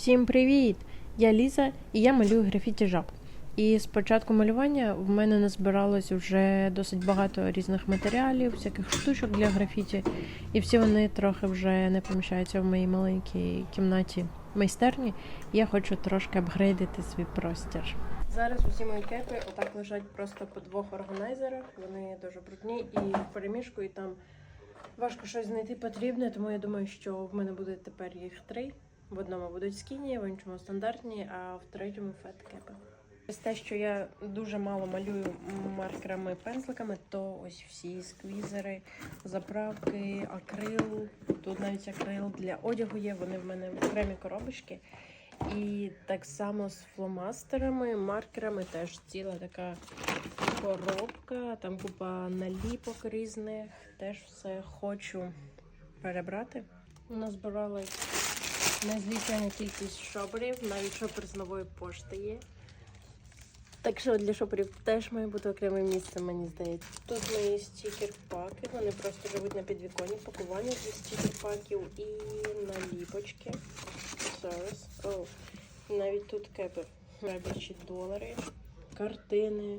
Всім привіт! Я Ліза і я малюю графіті жаб. І з початку малювання в мене назбиралось вже досить багато різних матеріалів, всяких штучок для графіті, і всі вони трохи вже не поміщаються в моїй маленькій кімнаті майстерні. Я хочу трошки апгрейдити свій простір. Зараз усі мої кепи отак лежать просто по двох органайзерах. Вони дуже брудні і в переміжку, і там важко щось знайти потрібне, тому я думаю, що в мене буде тепер їх три. В одному будуть скіні, в іншому стандартні, а в третьому феткепи. Через те, що я дуже мало малюю маркерами пензликами, то ось всі сквізери, заправки, акрил. Тут навіть акрил для одягу є, вони в мене в окремі коробочки. І так само з фломастерами, маркерами теж ціла така коробка, там купа наліпок різних. Теж все хочу перебрати. Назбирала незвичайна кількість шоперів, навіть шопер з нової пошти є. Так що для шоперів теж має бути окреме місце, мені здається. Тут мої стікер-паки, вони просто живуть на підвіконні, пакування для стікер-паків і наліпочки. Зараз. О, навіть тут кепи. Найбільші долари, картини,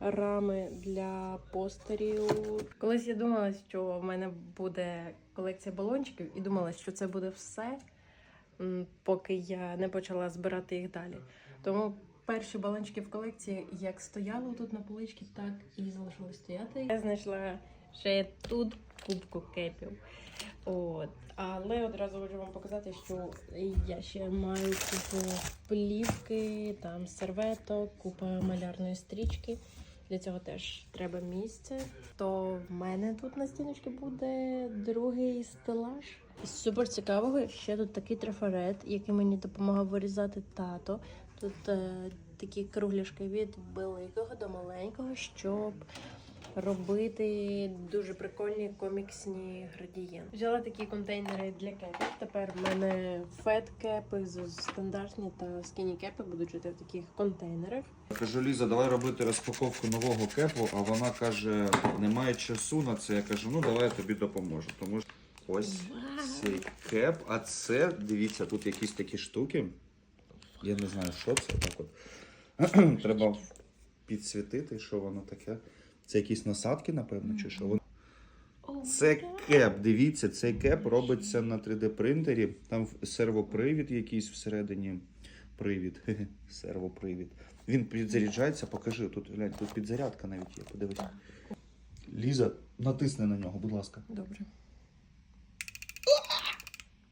рами для постерів. Колись я думала, що в мене буде колекція балончиків, і думала, що це буде все, поки я не почала збирати їх далі. Тому перші балончики в колекції як стояли тут на поличці, так і залишились стояти. Я знайшла ще тут кубку кепів. От. Але одразу хочу вам показати, що я ще маю купу плівки, там серветок, купа малярної стрічки. Для цього теж треба місце. То в мене тут на стіночці буде другий стелаж. З супер цікавого ще тут такий трафарет, який мені допомагав вирізати тато. Тут е, такі кругляшки від великого до маленького, щоб робити дуже прикольні коміксні градієнти. Взяла такі контейнери для кепів. Тепер в мене фет кепи, стандартні та скіні кепи будуть жити в таких контейнерах. Кажу, Ліза, давай робити розпаковку нового кепу, а вона каже, немає часу на це. Я кажу, ну давай я тобі допоможу. Тому що ось цей кеп, а це, дивіться, тут якісь такі штуки. Я не знаю, що це. Так от. Треба підсвітити, що воно таке. Це якісь насадки, напевно, чи що. Це кеп, дивіться, цей кеп робиться на 3D принтері. Там сервопривід якийсь всередині. Привід. Сервопривід. Він підзаряджається, покажи. Тут глянь, тут підзарядка навіть є. Подивись. Ліза, натисни на нього, будь ласка. Добре.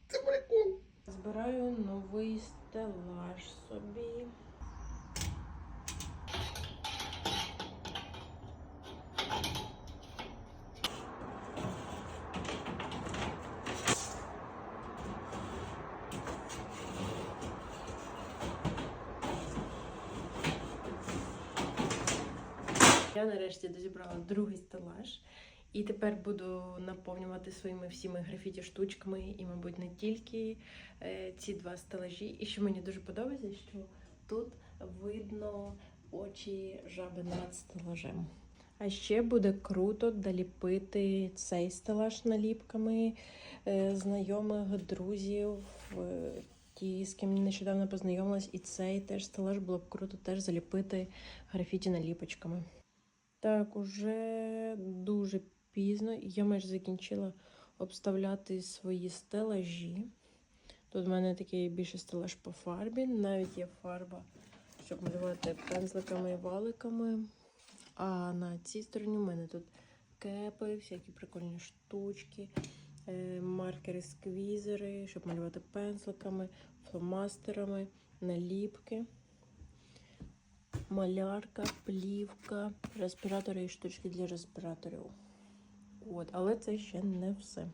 Це прикол. Збираю новий стелаж собі. Я нарешті дозібрала другий стелаж. І тепер буду наповнювати своїми всіми графіті штучками, і, мабуть, не тільки е, ці два стелажі. І що мені дуже подобається, що тут видно очі жаби над стелажем. А ще буде круто доліпити цей стелаж наліпками е, знайомих, друзів, ті, з ким нещодавно познайомилась, і цей теж стелаж було б круто теж заліпити графіті наліпочками. Так, уже дуже пізно. Я майже закінчила обставляти свої стелажі. Тут в мене такий більше стелаж по фарбі. Навіть є фарба, щоб малювати пензликами і валиками. А на цій стороні в мене тут кепи, всякі прикольні штучки, е, маркери, сквізери, щоб малювати пензликами, фломастерами, наліпки малярка, плівка, респіратори і штучки для респіраторів. От, але це ще не все.